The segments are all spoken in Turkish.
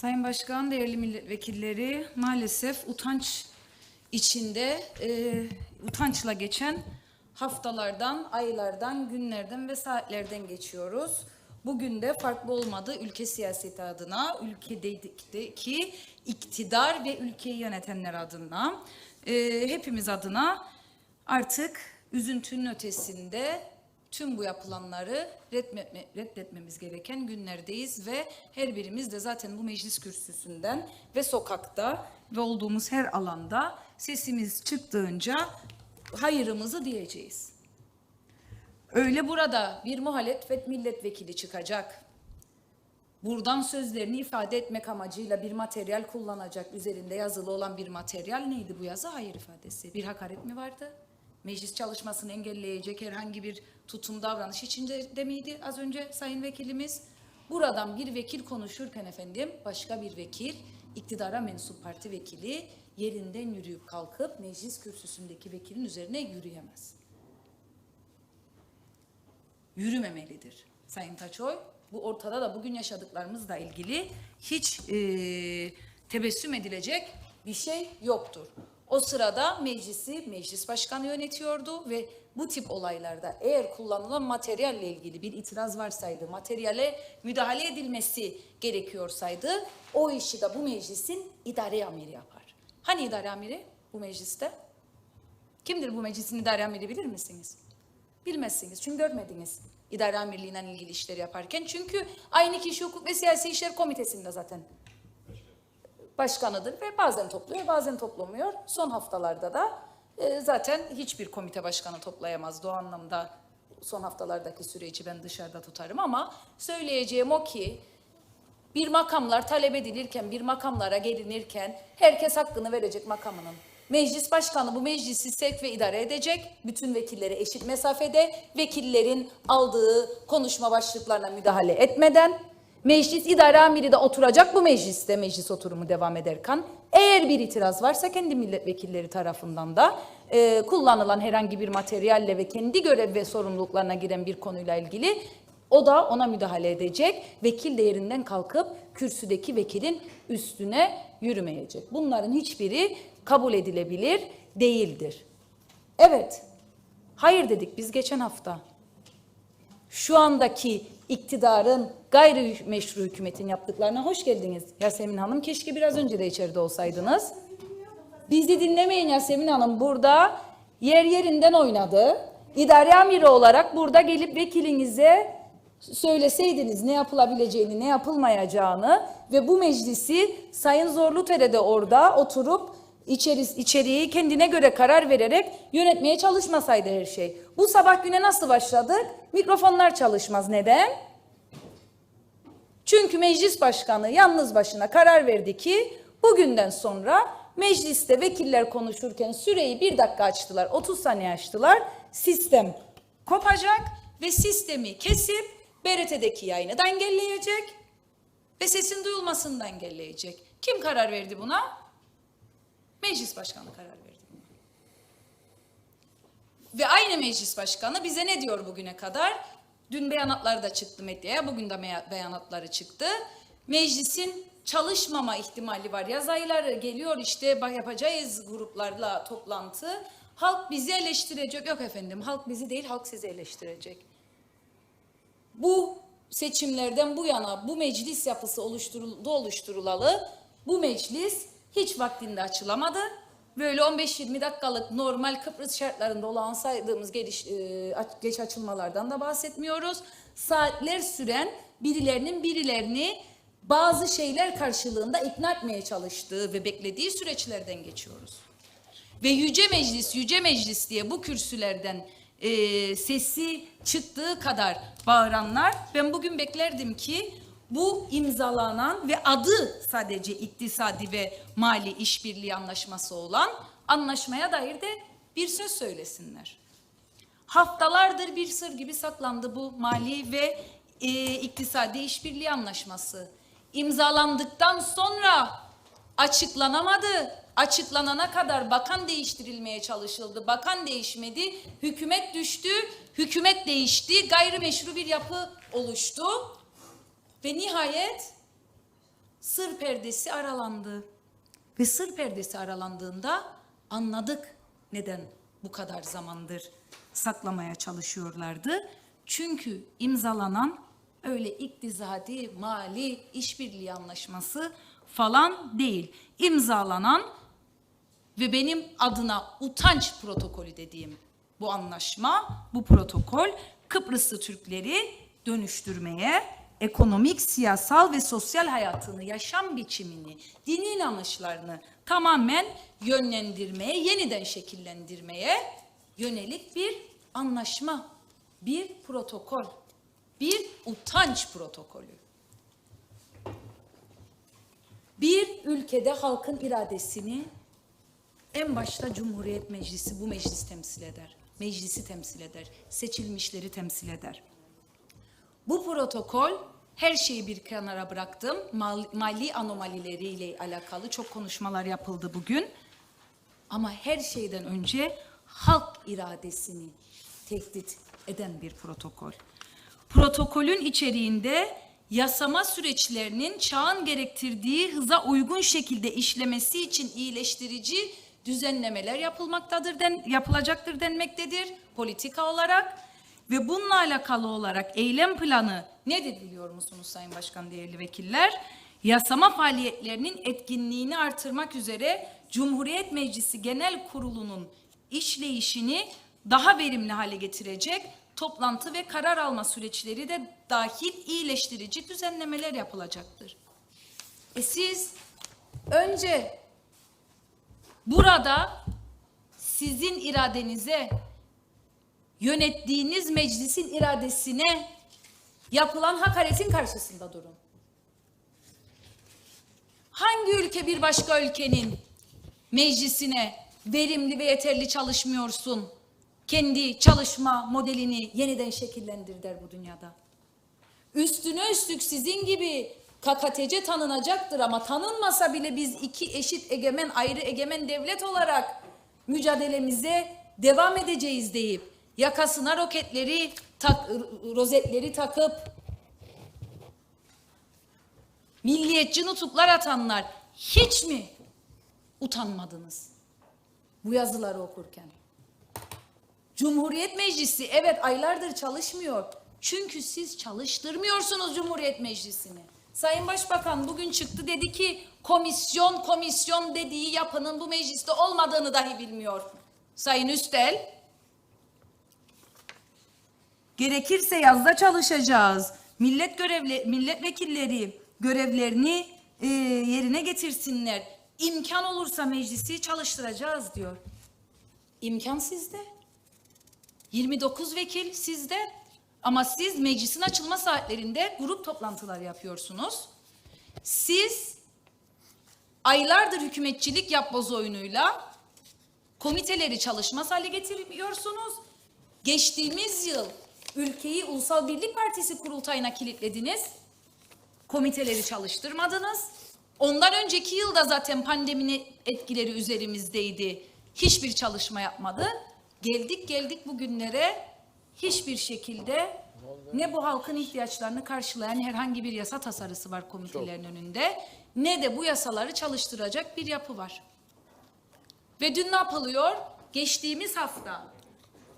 Sayın Başkan, değerli milletvekilleri, maalesef utanç içinde, e, utançla geçen haftalardan, aylardan, günlerden ve saatlerden geçiyoruz. Bugün de farklı olmadı ülke siyaseti adına, ülkedeki iktidar ve ülkeyi yönetenler adına, e, hepimiz adına artık üzüntünün ötesinde tüm bu yapılanları reddetme- reddetmemiz gereken günlerdeyiz ve her birimiz de zaten bu meclis kürsüsünden ve sokakta ve olduğumuz her alanda sesimiz çıktığınca hayırımızı diyeceğiz. Öyle burada bir muhalefet milletvekili çıkacak. Buradan sözlerini ifade etmek amacıyla bir materyal kullanacak. Üzerinde yazılı olan bir materyal neydi bu yazı? Hayır ifadesi. Bir hakaret mi vardı? Meclis çalışmasını engelleyecek herhangi bir tutum davranış içinde de miydi az önce sayın vekilimiz? Buradan bir vekil konuşurken efendim başka bir vekil iktidara mensup parti vekili yerinden yürüyüp kalkıp meclis kürsüsündeki vekilin üzerine yürüyemez yürümemelidir Sayın Taçoy. Bu ortada da bugün yaşadıklarımızla ilgili hiç e, tebessüm edilecek bir şey yoktur. O sırada meclisi meclis başkanı yönetiyordu ve bu tip olaylarda eğer kullanılan materyalle ilgili bir itiraz varsaydı, materyale müdahale edilmesi gerekiyorsaydı o işi de bu meclisin idare amiri yapar. Hani idare amiri bu mecliste? Kimdir bu meclisin idare amiri bilir misiniz? Bilmezsiniz çünkü görmediniz idare amirliğinden ilgili işleri yaparken. Çünkü aynı kişi hukuk ve siyasi işler komitesinde zaten başkanıdır ve bazen topluyor bazen toplamıyor. Son haftalarda da e, zaten hiçbir komite başkanı toplayamaz. O anlamda son haftalardaki süreci ben dışarıda tutarım ama söyleyeceğim o ki bir makamlar talep edilirken, bir makamlara gelinirken herkes hakkını verecek makamının. Meclis başkanı bu meclisi sevk ve idare edecek. Bütün vekillere eşit mesafede vekillerin aldığı konuşma başlıklarına müdahale etmeden meclis idare amiri de oturacak bu mecliste meclis oturumu devam ederken eğer bir itiraz varsa kendi milletvekilleri tarafından da e, kullanılan herhangi bir materyalle ve kendi görev ve sorumluluklarına giren bir konuyla ilgili o da ona müdahale edecek. Vekil de yerinden kalkıp kürsüdeki vekilin üstüne yürümeyecek. Bunların hiçbiri kabul edilebilir değildir. Evet, hayır dedik biz geçen hafta. Şu andaki iktidarın gayri meşru hükümetin yaptıklarına hoş geldiniz. Yasemin Hanım keşke biraz önce de içeride olsaydınız. Bizi dinlemeyin Yasemin Hanım burada yer yerinden oynadı. İdare amiri olarak burada gelip vekilinize söyleseydiniz ne yapılabileceğini, ne yapılmayacağını ve bu meclisi Sayın Zorlutere de orada oturup içeri, içeriği kendine göre karar vererek yönetmeye çalışmasaydı her şey. Bu sabah güne nasıl başladık? Mikrofonlar çalışmaz. Neden? Çünkü meclis başkanı yalnız başına karar verdi ki bugünden sonra mecliste vekiller konuşurken süreyi bir dakika açtılar, 30 saniye açtılar. Sistem kopacak ve sistemi kesip BRT'deki yayını da engelleyecek ve sesin duyulmasını da engelleyecek. Kim karar verdi buna? Meclis başkanı karar verdi. Ve aynı meclis başkanı bize ne diyor bugüne kadar? Dün beyanatları da çıktı medyaya, bugün de beyanatları çıktı. Meclisin çalışmama ihtimali var. Yaz ayları geliyor işte yapacağız gruplarla toplantı. Halk bizi eleştirecek. Yok efendim halk bizi değil halk sizi eleştirecek. Bu seçimlerden bu yana bu meclis yapısı oluşturuldu oluşturulalı. Bu meclis hiç vaktinde açılamadı. Böyle 15-20 dakikalık normal Kıbrıs şartlarında olan saydığımız geliş, e, geç açılmalardan da bahsetmiyoruz. Saatler süren birilerinin birilerini bazı şeyler karşılığında ikna etmeye çalıştığı ve beklediği süreçlerden geçiyoruz. Ve Yüce Meclis, Yüce Meclis diye bu kürsülerden e, sesi çıktığı kadar bağıranlar ben bugün beklerdim ki bu imzalanan ve adı sadece iktisadi ve mali işbirliği anlaşması olan anlaşmaya dair de bir söz söylesinler. Haftalardır bir sır gibi saklandı bu mali ve e, iktisadi işbirliği anlaşması. İmzalandıktan sonra açıklanamadı. Açıklanana kadar bakan değiştirilmeye çalışıldı. Bakan değişmedi. Hükümet düştü. Hükümet değişti. Gayrimeşru bir yapı oluştu. Ve nihayet sır perdesi aralandı. Ve sır perdesi aralandığında anladık neden bu kadar zamandır saklamaya çalışıyorlardı. Çünkü imzalanan öyle iktisadi, mali işbirliği anlaşması falan değil. İmzalanan ve benim adına utanç protokolü dediğim bu anlaşma, bu protokol Kıbrıslı Türkleri dönüştürmeye, ekonomik, siyasal ve sosyal hayatını, yaşam biçimini, dini inanışlarını tamamen yönlendirmeye, yeniden şekillendirmeye yönelik bir anlaşma, bir protokol, bir utanç protokolü. Bir ülkede halkın iradesini en başta Cumhuriyet Meclisi bu meclis temsil eder. Meclisi temsil eder. Seçilmişleri temsil eder. Bu protokol her şeyi bir kenara bıraktım. Mal- Mali anomalileriyle alakalı çok konuşmalar yapıldı bugün. Ama her şeyden önce halk iradesini tehdit eden bir protokol. Protokolün içeriğinde yasama süreçlerinin çağın gerektirdiği hıza uygun şekilde işlemesi için iyileştirici düzenlemeler yapılmaktadır den, yapılacaktır denmektedir politika olarak ve bununla alakalı olarak eylem planı nedir biliyor musunuz Sayın Başkan değerli vekiller? Yasama faaliyetlerinin etkinliğini artırmak üzere Cumhuriyet Meclisi Genel Kurulu'nun işleyişini daha verimli hale getirecek toplantı ve karar alma süreçleri de dahil iyileştirici düzenlemeler yapılacaktır. E siz önce burada sizin iradenize, yönettiğiniz meclisin iradesine yapılan hakaretin karşısında durun. Hangi ülke bir başka ülkenin meclisine verimli ve yeterli çalışmıyorsun? Kendi çalışma modelini yeniden şekillendir der bu dünyada. Üstüne üstlük sizin gibi KKTC tanınacaktır ama tanınmasa bile biz iki eşit egemen ayrı egemen devlet olarak mücadelemize devam edeceğiz deyip yakasına roketleri tak, rozetleri takıp milliyetçi nutuklar atanlar hiç mi utanmadınız bu yazıları okurken? Cumhuriyet Meclisi evet aylardır çalışmıyor. Çünkü siz çalıştırmıyorsunuz Cumhuriyet Meclisi'ni. Sayın Başbakan bugün çıktı dedi ki komisyon komisyon dediği yapının bu mecliste olmadığını dahi bilmiyor. Sayın Üstel gerekirse yazda çalışacağız. Millet görevli milletvekilleri görevlerini e, yerine getirsinler. İmkan olursa meclisi çalıştıracağız diyor. İmkan sizde. 29 vekil sizde ama siz meclisin açılma saatlerinde grup toplantılar yapıyorsunuz. Siz aylardır hükümetçilik yapboz oyunuyla komiteleri çalışmaz hale getiriyorsunuz. Geçtiğimiz yıl ülkeyi Ulusal Birlik Partisi kurultayına kilitlediniz. Komiteleri çalıştırmadınız. Ondan önceki yılda zaten pandeminin etkileri üzerimizdeydi. Hiçbir çalışma yapmadı. Geldik geldik bugünlere hiçbir şekilde ne bu halkın ihtiyaçlarını karşılayan herhangi bir yasa tasarısı var komitelerin önünde ne de bu yasaları çalıştıracak bir yapı var. Ve dün ne yapılıyor? Geçtiğimiz hafta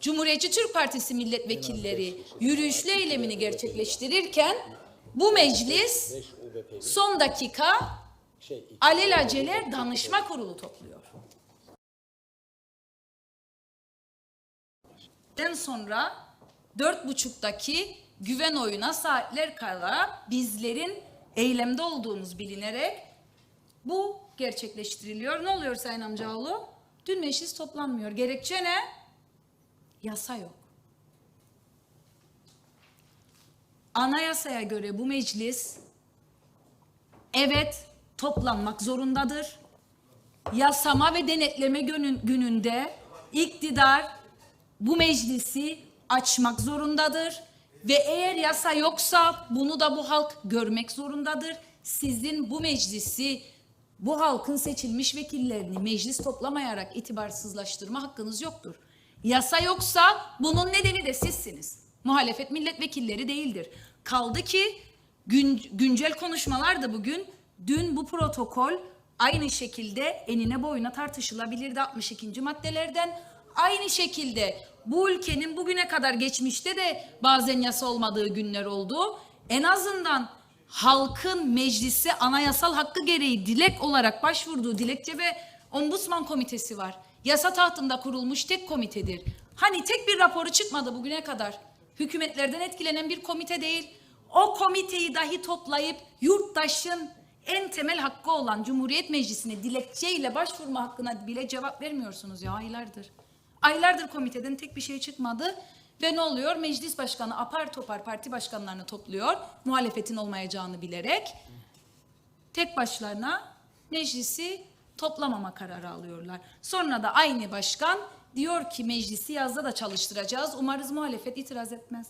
Cumhuriyetçi Türk Partisi milletvekilleri yürüyüşlü eylemini gerçekleştirirken bu meclis son dakika alelacele danışma kurulu topluyor. Den sonra dört buçuktaki güven oyuna saatler kala bizlerin eylemde olduğumuz bilinerek bu gerçekleştiriliyor. Ne oluyor Sayın Amcaoğlu? Dün meclis toplanmıyor. Gerekçe ne? Yasa yok. Anayasaya göre bu meclis evet toplanmak zorundadır. Yasama ve denetleme günün, gününde iktidar bu meclisi açmak zorundadır ve eğer yasa yoksa bunu da bu halk görmek zorundadır. Sizin bu meclisi bu halkın seçilmiş vekillerini meclis toplamayarak itibarsızlaştırma hakkınız yoktur. Yasa yoksa bunun nedeni de sizsiniz. Muhalefet milletvekilleri değildir. Kaldı ki gün, güncel konuşmalar da bugün Dün bu protokol aynı şekilde enine boyuna tartışılabilirdi 62. maddelerden. Aynı şekilde bu ülkenin bugüne kadar geçmişte de bazen yasa olmadığı günler oldu. En azından halkın meclisi anayasal hakkı gereği dilek olarak başvurduğu dilekçe ve ombudsman komitesi var. Yasa tahtında kurulmuş tek komitedir. Hani tek bir raporu çıkmadı bugüne kadar. Hükümetlerden etkilenen bir komite değil. O komiteyi dahi toplayıp yurttaşın en temel hakkı olan Cumhuriyet Meclisi'ne dilekçeyle başvurma hakkına bile cevap vermiyorsunuz ya aylardır. Aylardır komiteden tek bir şey çıkmadı. Ve ne oluyor? Meclis başkanı apar topar parti başkanlarını topluyor. Muhalefetin olmayacağını bilerek tek başlarına meclisi toplamama kararı alıyorlar. Sonra da aynı başkan diyor ki meclisi yazda da çalıştıracağız. Umarız muhalefet itiraz etmez.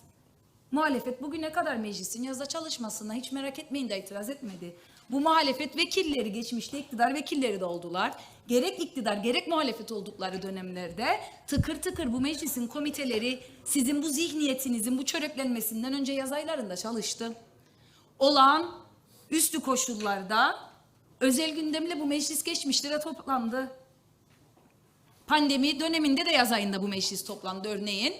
Muhalefet bugüne kadar meclisin yazda çalışmasına hiç merak etmeyin de itiraz etmedi. Bu muhalefet vekilleri geçmişte iktidar vekilleri de oldular. Gerek iktidar gerek muhalefet oldukları dönemlerde tıkır tıkır bu meclisin komiteleri sizin bu zihniyetinizin bu çöreklenmesinden önce yaz aylarında çalıştı. Olağan üstü koşullarda özel gündemle bu meclis geçmişlere toplandı. Pandemi döneminde de yaz ayında bu meclis toplandı örneğin.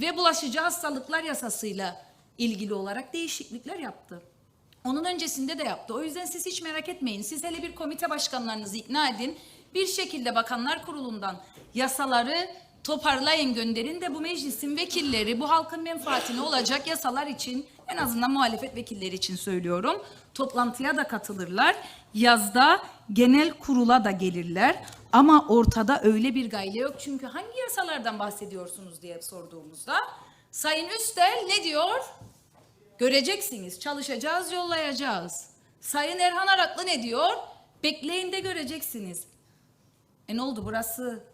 Ve bulaşıcı hastalıklar yasasıyla ilgili olarak değişiklikler yaptı. Onun öncesinde de yaptı. O yüzden siz hiç merak etmeyin. Siz hele bir komite başkanlarınızı ikna edin. Bir şekilde Bakanlar Kurulu'ndan yasaları toparlayın gönderin de bu meclisin vekilleri bu halkın menfaatine olacak yasalar için en azından muhalefet vekilleri için söylüyorum. Toplantıya da katılırlar. Yazda genel kurula da gelirler. Ama ortada öyle bir gayle yok. Çünkü hangi yasalardan bahsediyorsunuz diye sorduğumuzda Sayın Üstel ne diyor? Göreceksiniz. Çalışacağız, yollayacağız. Sayın Erhan Araklı ne diyor? Bekleyin de göreceksiniz. E ne oldu burası?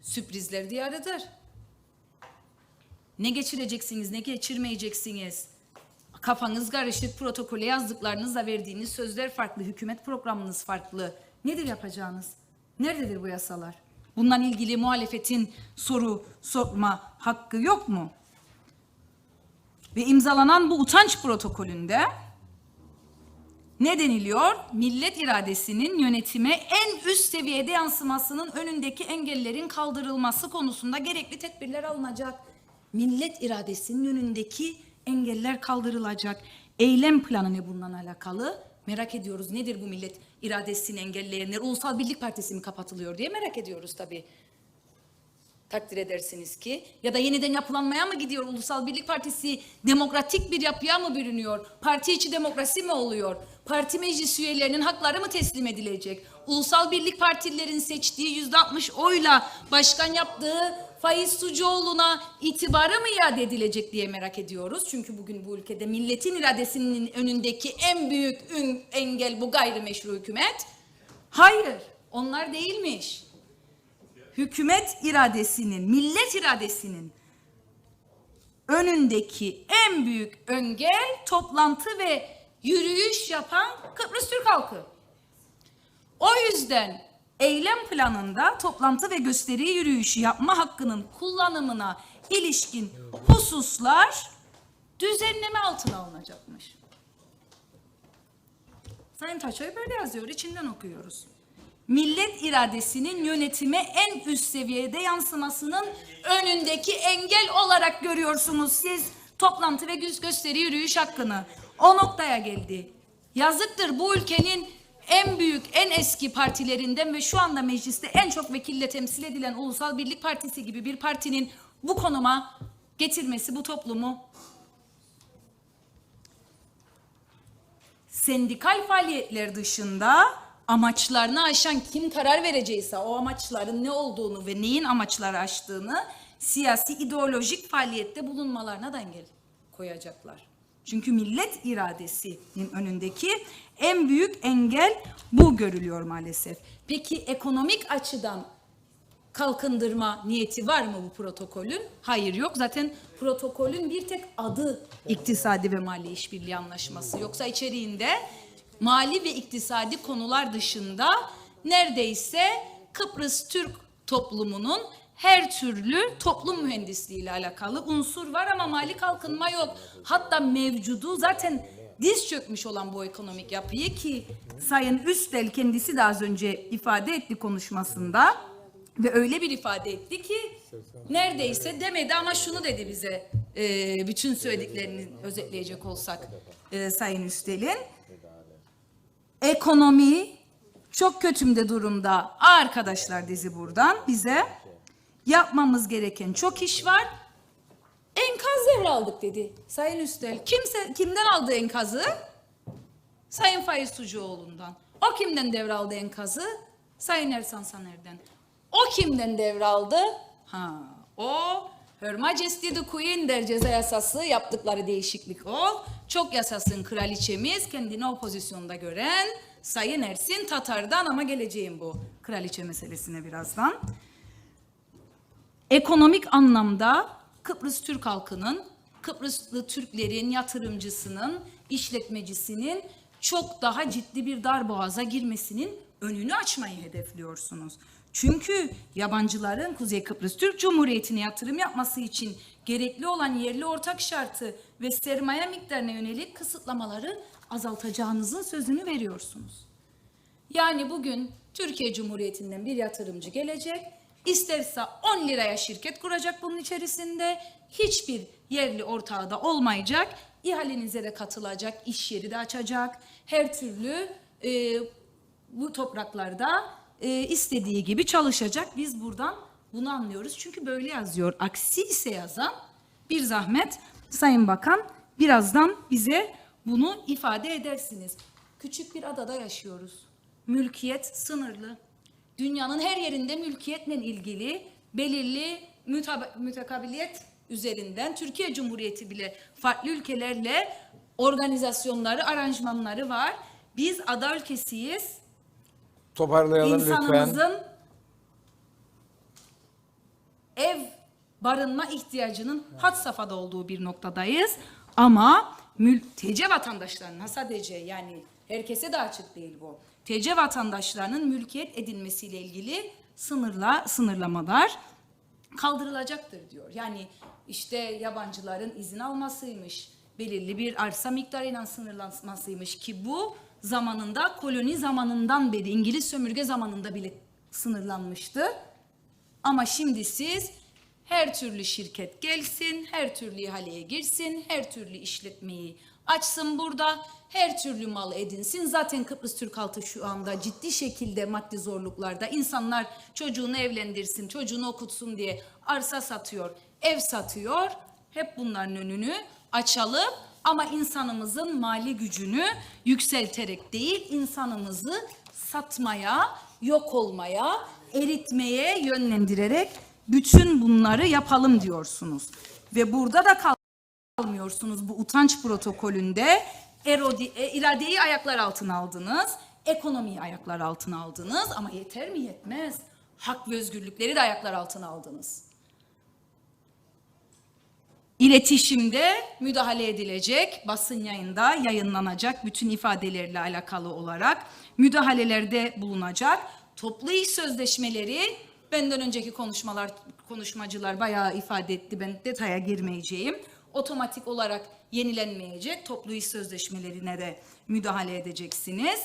Sürprizler diyarıdır. Ne geçireceksiniz, ne geçirmeyeceksiniz? Kafanız karışık, protokole yazdıklarınızla verdiğiniz sözler farklı, hükümet programınız farklı. Nedir yapacağınız? Nerededir bu yasalar? Bundan ilgili muhalefetin soru sorma hakkı yok mu? Ve imzalanan bu utanç protokolünde ne deniliyor? Millet iradesinin yönetime en üst seviyede yansımasının önündeki engellerin kaldırılması konusunda gerekli tedbirler alınacak. Millet iradesinin önündeki engeller kaldırılacak. Eylem planı ne bununla alakalı? Merak ediyoruz nedir bu millet iradesini engelleyenler? Ulusal Birlik Partisi mi kapatılıyor diye merak ediyoruz tabii takdir edersiniz ki ya da yeniden yapılanmaya mı gidiyor Ulusal Birlik Partisi demokratik bir yapıya mı bürünüyor? Parti içi demokrasi mi oluyor? Parti meclis üyelerinin hakları mı teslim edilecek? Ulusal Birlik Partililerin seçtiği yüzde 60 oyla başkan yaptığı Faiz Sucuoğlu'na itibarı mı iade edilecek diye merak ediyoruz. Çünkü bugün bu ülkede milletin iradesinin önündeki en büyük engel bu gayrimeşru hükümet. Hayır, onlar değilmiş hükümet iradesinin, millet iradesinin önündeki en büyük engel toplantı ve yürüyüş yapan Kıbrıs Türk halkı. O yüzden eylem planında toplantı ve gösteri yürüyüşü yapma hakkının kullanımına ilişkin hususlar düzenleme altına alınacakmış. Sayın Taçoy böyle yazıyor, içinden okuyoruz millet iradesinin yönetime en üst seviyede yansımasının önündeki engel olarak görüyorsunuz siz toplantı ve gösteri yürüyüş hakkını. O noktaya geldi. Yazıktır bu ülkenin en büyük, en eski partilerinden ve şu anda mecliste en çok vekille temsil edilen Ulusal Birlik Partisi gibi bir partinin bu konuma getirmesi bu toplumu sendikal faaliyetler dışında amaçlarını aşan kim karar vereceğiyse o amaçların ne olduğunu ve neyin amaçları aştığını siyasi ideolojik faaliyette bulunmalarına da engel koyacaklar. Çünkü millet iradesinin önündeki en büyük engel bu görülüyor maalesef. Peki ekonomik açıdan kalkındırma niyeti var mı bu protokolün? Hayır yok. Zaten protokolün bir tek adı iktisadi ve mali işbirliği anlaşması. Yoksa içeriğinde mali ve iktisadi konular dışında neredeyse Kıbrıs Türk toplumunun her türlü toplum mühendisliği ile alakalı unsur var ama mali kalkınma yok. Hatta mevcudu zaten diz çökmüş olan bu ekonomik yapıyı ki Sayın Üstel kendisi de az önce ifade etti konuşmasında ve öyle bir ifade etti ki neredeyse demedi ama şunu dedi bize e, bütün söylediklerini özetleyecek olsak e, Sayın Üstel'in ekonomi çok kötümde durumda arkadaşlar dizi buradan bize yapmamız gereken çok iş var enkaz devraldık dedi Sayın Üstel. Kimse kimden aldı enkazı? Sayın Faiz Sucuoğlu'ndan. O kimden devraldı enkazı? Sayın Ersan Saner'den. O kimden devraldı? Ha, o Her Majesty the Queen der ceza yasası yaptıkları değişiklik o. Çok yasasın kraliçemiz kendini o pozisyonda gören Sayın Ersin Tatar'dan ama geleceğim bu kraliçe meselesine birazdan ekonomik anlamda Kıbrıs Türk halkının, Kıbrıslı Türklerin yatırımcısının, işletmecisinin çok daha ciddi bir darboğaza girmesinin önünü açmayı hedefliyorsunuz. Çünkü yabancıların Kuzey Kıbrıs Türk Cumhuriyeti'ne yatırım yapması için gerekli olan yerli ortak şartı ve sermaye miktarına yönelik kısıtlamaları azaltacağınızın sözünü veriyorsunuz. Yani bugün Türkiye Cumhuriyeti'nden bir yatırımcı gelecek, isterse 10 liraya şirket kuracak bunun içerisinde, hiçbir yerli ortağı da olmayacak, ihalenize de katılacak, iş yeri de açacak, her türlü e, bu topraklarda e, istediği gibi çalışacak. Biz buradan bunu anlıyoruz çünkü böyle yazıyor. Aksi ise yazan bir zahmet Sayın Bakan birazdan bize bunu ifade edersiniz. Küçük bir adada yaşıyoruz. Mülkiyet sınırlı. Dünyanın her yerinde mülkiyetle ilgili belirli mütekabiliyet üzerinden Türkiye Cumhuriyeti bile farklı ülkelerle organizasyonları, aranjmanları var. Biz ada ülkesiyiz. Toparlayalım lütfen. İnsanımızın ev barınma ihtiyacının had safhada olduğu bir noktadayız. Ama mülteci vatandaşlarının sadece yani herkese de açık değil bu. TC vatandaşlarının mülkiyet edinmesiyle ilgili sınırla sınırlamalar kaldırılacaktır diyor. Yani işte yabancıların izin almasıymış, belirli bir arsa miktarıyla sınırlanmasıymış ki bu zamanında koloni zamanından beri İngiliz sömürge zamanında bile sınırlanmıştı. Ama şimdi siz her türlü şirket gelsin, her türlü ihaleye girsin, her türlü işletmeyi açsın burada, her türlü mal edinsin. Zaten Kıbrıs Türk halkı şu anda ciddi şekilde maddi zorluklarda. İnsanlar çocuğunu evlendirsin, çocuğunu okutsun diye arsa satıyor, ev satıyor. Hep bunların önünü açalım ama insanımızın mali gücünü yükselterek değil, insanımızı satmaya, yok olmaya, eritmeye yönlendirerek bütün bunları yapalım diyorsunuz. Ve burada da kal almıyorsunuz bu utanç protokolünde. Erodi, e, iradeyi ayaklar altına aldınız, ekonomiyi ayaklar altına aldınız ama yeter mi yetmez. Hak ve özgürlükleri de ayaklar altına aldınız. İletişimde müdahale edilecek, basın yayında yayınlanacak bütün ifadelerle alakalı olarak müdahalelerde bulunacak. Toplu iş sözleşmeleri benden önceki konuşmalar konuşmacılar bayağı ifade etti. Ben detaya girmeyeceğim. Otomatik olarak yenilenmeyecek. Toplu iş sözleşmelerine de müdahale edeceksiniz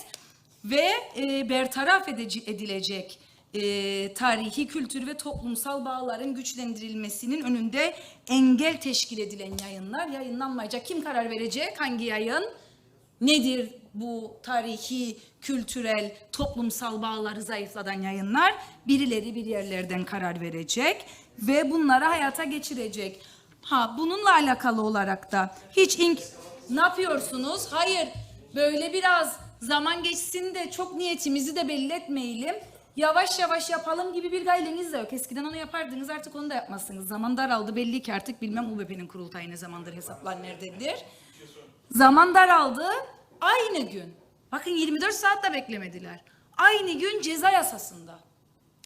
ve e, bertaraf edece- edilecek e, tarihi, kültür ve toplumsal bağların güçlendirilmesinin önünde engel teşkil edilen yayınlar yayınlanmayacak. Kim karar verecek? Hangi yayın? Nedir bu tarihi, kültürel, toplumsal bağları zayıflatan yayınlar? Birileri bir yerlerden karar verecek ve bunları hayata geçirecek. Ha bununla alakalı olarak da hiç ink ne yapıyorsunuz? Hayır böyle biraz zaman geçsin de çok niyetimizi de belli. Yavaş yavaş yapalım gibi bir gayreniz de yok. Eskiden onu yapardınız artık onu da yapmazsınız. Zaman daraldı belli ki artık bilmem UBP'nin kurultayı ne zamandır hesaplar nerededir. Zaman daraldı. Aynı gün. Bakın 24 saat de beklemediler. Aynı gün ceza yasasında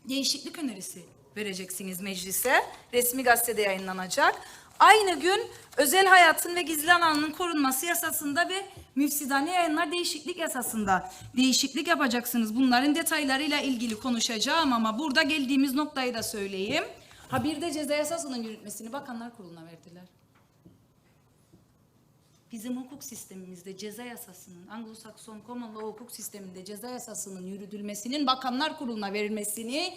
değişiklik önerisi vereceksiniz meclise. Resmi gazetede yayınlanacak. Aynı gün özel hayatın ve gizli alanının korunması yasasında ve müfsidane yayınlar değişiklik yasasında değişiklik yapacaksınız. Bunların detaylarıyla ilgili konuşacağım ama burada geldiğimiz noktayı da söyleyeyim. Ha bir de ceza yasasının yürütmesini bakanlar kuruluna verdiler. bizim hukuk sistemimizde ceza yasasının, Anglo-Sakson Common Law hukuk sisteminde ceza yasasının yürütülmesinin Bakanlar Kurulu'na verilmesini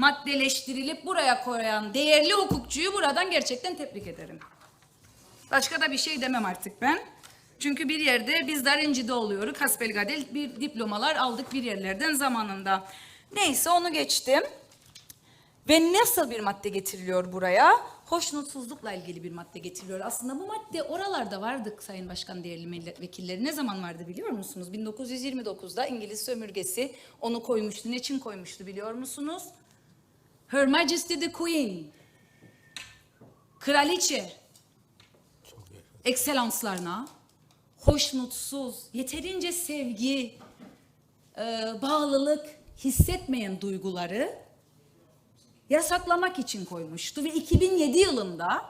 maddeleştirilip buraya koyan değerli hukukçuyu buradan gerçekten tebrik ederim. Başka da bir şey demem artık ben. Çünkü bir yerde bizler rencide oluyoruz. Hasbelgadel bir diplomalar aldık bir yerlerden zamanında. Neyse onu geçtim. Ve nasıl bir madde getiriliyor buraya? Hoşnutsuzlukla ilgili bir madde getiriliyor. Aslında bu madde oralarda vardı Sayın Başkan değerli milletvekilleri. Ne zaman vardı biliyor musunuz? 1929'da İngiliz sömürgesi onu koymuştu. Ne için koymuştu biliyor musunuz? Her Majesty the Queen. Kraliçe. Ekselanslarına hoşnutsuz, yeterince sevgi, e, bağlılık hissetmeyen duyguları yasaklamak için koymuştu ve 2007 yılında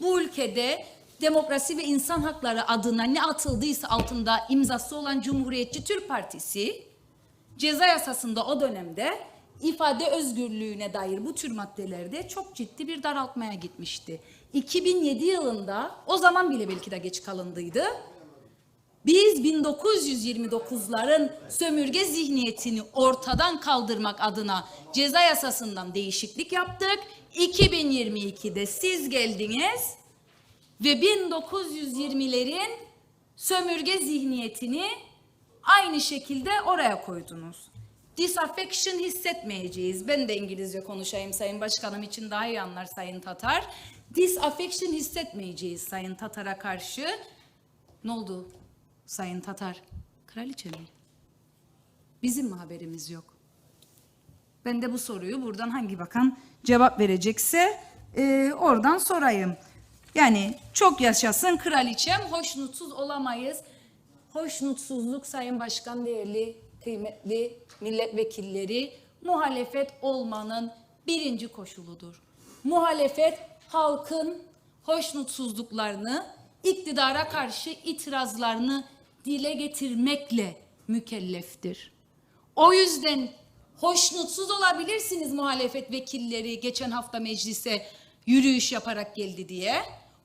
bu ülkede demokrasi ve insan hakları adına ne atıldıysa altında imzası olan Cumhuriyetçi Türk Partisi ceza yasasında o dönemde ifade özgürlüğüne dair bu tür maddelerde çok ciddi bir daraltmaya gitmişti. 2007 yılında o zaman bile belki de geç kalındıydı. Biz 1929'ların sömürge zihniyetini ortadan kaldırmak adına ceza yasasından değişiklik yaptık. 2022'de siz geldiniz ve 1920'lerin sömürge zihniyetini aynı şekilde oraya koydunuz. Disaffection hissetmeyeceğiz. Ben de İngilizce konuşayım Sayın Başkanım için daha iyi anlar Sayın Tatar. Disaffection hissetmeyeceğiz Sayın Tatar'a karşı. Ne oldu Sayın Tatar? Kraliçe mi? Bizim mi haberimiz yok? Ben de bu soruyu buradan hangi bakan cevap verecekse e, oradan sorayım. Yani çok yaşasın kraliçem, hoşnutsuz olamayız. Hoşnutsuzluk Sayın Başkan değerli, kıymetli milletvekilleri muhalefet olmanın birinci koşuludur. Muhalefet halkın hoşnutsuzluklarını, iktidara karşı itirazlarını dile getirmekle mükelleftir. O yüzden hoşnutsuz olabilirsiniz muhalefet vekilleri geçen hafta meclise yürüyüş yaparak geldi diye.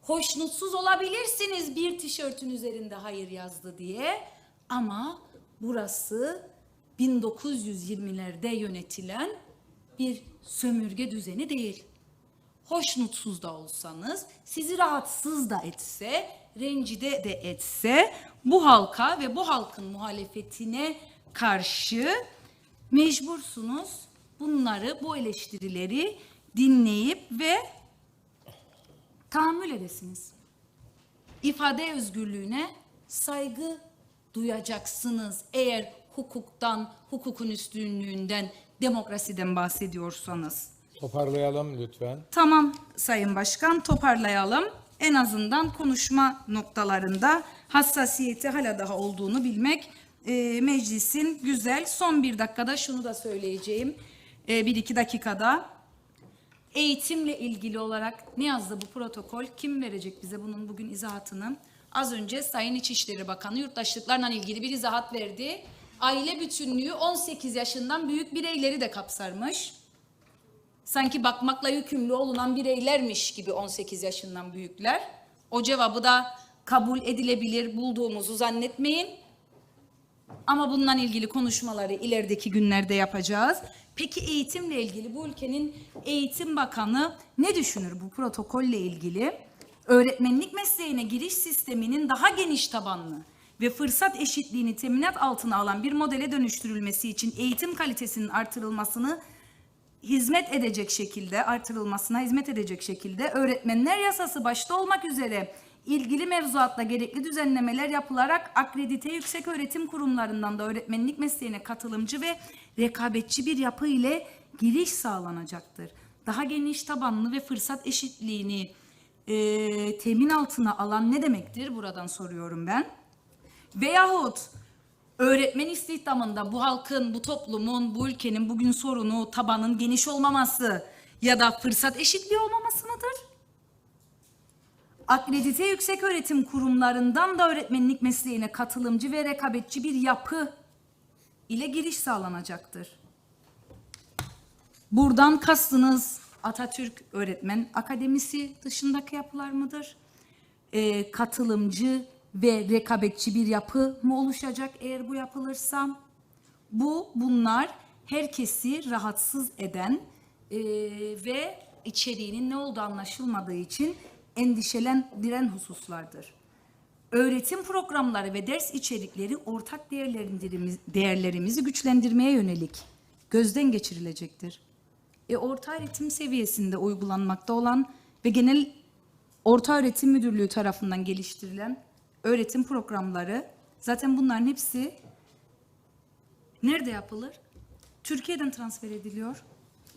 Hoşnutsuz olabilirsiniz bir tişörtün üzerinde hayır yazdı diye. Ama burası 1920'lerde yönetilen bir sömürge düzeni değil. Hoşnutsuz da olsanız, sizi rahatsız da etse, rencide de etse bu halka ve bu halkın muhalefetine karşı mecbursunuz bunları, bu eleştirileri dinleyip ve tahammül edesiniz. İfade özgürlüğüne saygı duyacaksınız eğer hukuktan, hukukun üstünlüğünden, demokrasiden bahsediyorsanız. Toparlayalım lütfen. Tamam Sayın Başkan toparlayalım. En azından konuşma noktalarında hassasiyeti hala daha olduğunu bilmek e, meclisin güzel. Son bir dakikada şunu da söyleyeceğim. E, bir iki dakikada. Eğitimle ilgili olarak ne yazdı bu protokol? Kim verecek bize bunun bugün izahatını? Az önce Sayın İçişleri Bakanı yurttaşlıklarla ilgili bir izahat verdi. Aile bütünlüğü 18 yaşından büyük bireyleri de kapsarmış sanki bakmakla yükümlü olunan bireylermiş gibi 18 yaşından büyükler. O cevabı da kabul edilebilir bulduğumuzu zannetmeyin. Ama bununla ilgili konuşmaları ilerideki günlerde yapacağız. Peki eğitimle ilgili bu ülkenin eğitim bakanı ne düşünür bu protokolle ilgili? Öğretmenlik mesleğine giriş sisteminin daha geniş tabanlı ve fırsat eşitliğini teminat altına alan bir modele dönüştürülmesi için eğitim kalitesinin artırılmasını hizmet edecek şekilde artırılmasına hizmet edecek şekilde öğretmenler yasası başta olmak üzere ilgili mevzuatla gerekli düzenlemeler yapılarak akredite yüksek öğretim kurumlarından da öğretmenlik mesleğine katılımcı ve rekabetçi bir yapı ile giriş sağlanacaktır. Daha geniş tabanlı ve fırsat eşitliğini e, temin altına alan ne demektir? Buradan soruyorum ben. Veyahut öğretmen istihdamında bu halkın, bu toplumun, bu ülkenin bugün sorunu tabanın geniş olmaması ya da fırsat eşitliği olmaması mıdır? Akredite yüksek öğretim kurumlarından da öğretmenlik mesleğine katılımcı ve rekabetçi bir yapı ile giriş sağlanacaktır. Buradan kastınız Atatürk Öğretmen Akademisi dışındaki yapılar mıdır? Ee, katılımcı ve rekabetçi bir yapı mı oluşacak eğer bu yapılırsa? Bu bunlar herkesi rahatsız eden e, ve içeriğinin ne olduğu anlaşılmadığı için endişelendiren hususlardır. Öğretim programları ve ders içerikleri ortak değerlerimiz, değerlerimizi güçlendirmeye yönelik gözden geçirilecektir. E, orta öğretim seviyesinde uygulanmakta olan ve genel Orta Öğretim Müdürlüğü tarafından geliştirilen öğretim programları zaten bunların hepsi nerede yapılır? Türkiye'den transfer ediliyor.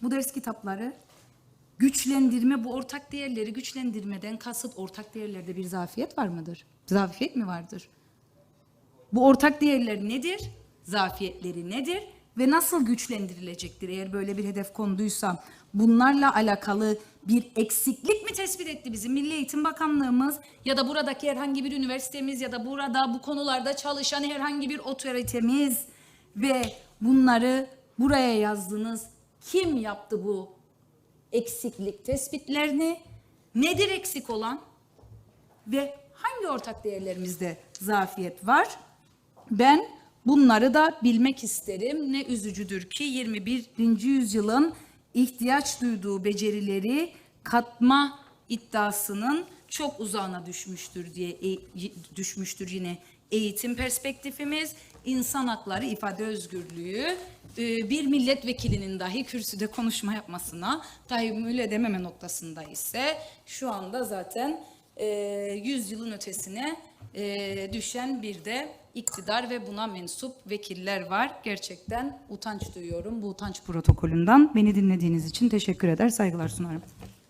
Bu ders kitapları güçlendirme, bu ortak değerleri güçlendirmeden kasıt ortak değerlerde bir zafiyet var mıdır? Zafiyet mi vardır? Bu ortak değerler nedir? Zafiyetleri nedir? Ve nasıl güçlendirilecektir eğer böyle bir hedef konduysa? Bunlarla alakalı bir eksiklik mi tespit etti bizim Milli Eğitim Bakanlığımız ya da buradaki herhangi bir üniversitemiz ya da burada bu konularda çalışan herhangi bir otoritemiz ve bunları buraya yazdınız. Kim yaptı bu eksiklik tespitlerini? Nedir eksik olan? ve hangi ortak değerlerimizde zafiyet var? Ben bunları da bilmek isterim. Ne üzücüdür ki 21. yüzyılın ihtiyaç duyduğu becerileri katma iddiasının çok uzağına düşmüştür diye e- düşmüştür yine eğitim perspektifimiz, insan hakları, ifade özgürlüğü, e, bir milletvekilinin dahi kürsüde konuşma yapmasına tahammül edememe noktasında ise şu anda zaten e, 100 yılın ötesine e, düşen bir de iktidar ve buna mensup vekiller var. Gerçekten utanç duyuyorum bu utanç protokolünden. Beni dinlediğiniz için teşekkür eder, saygılar sunarım.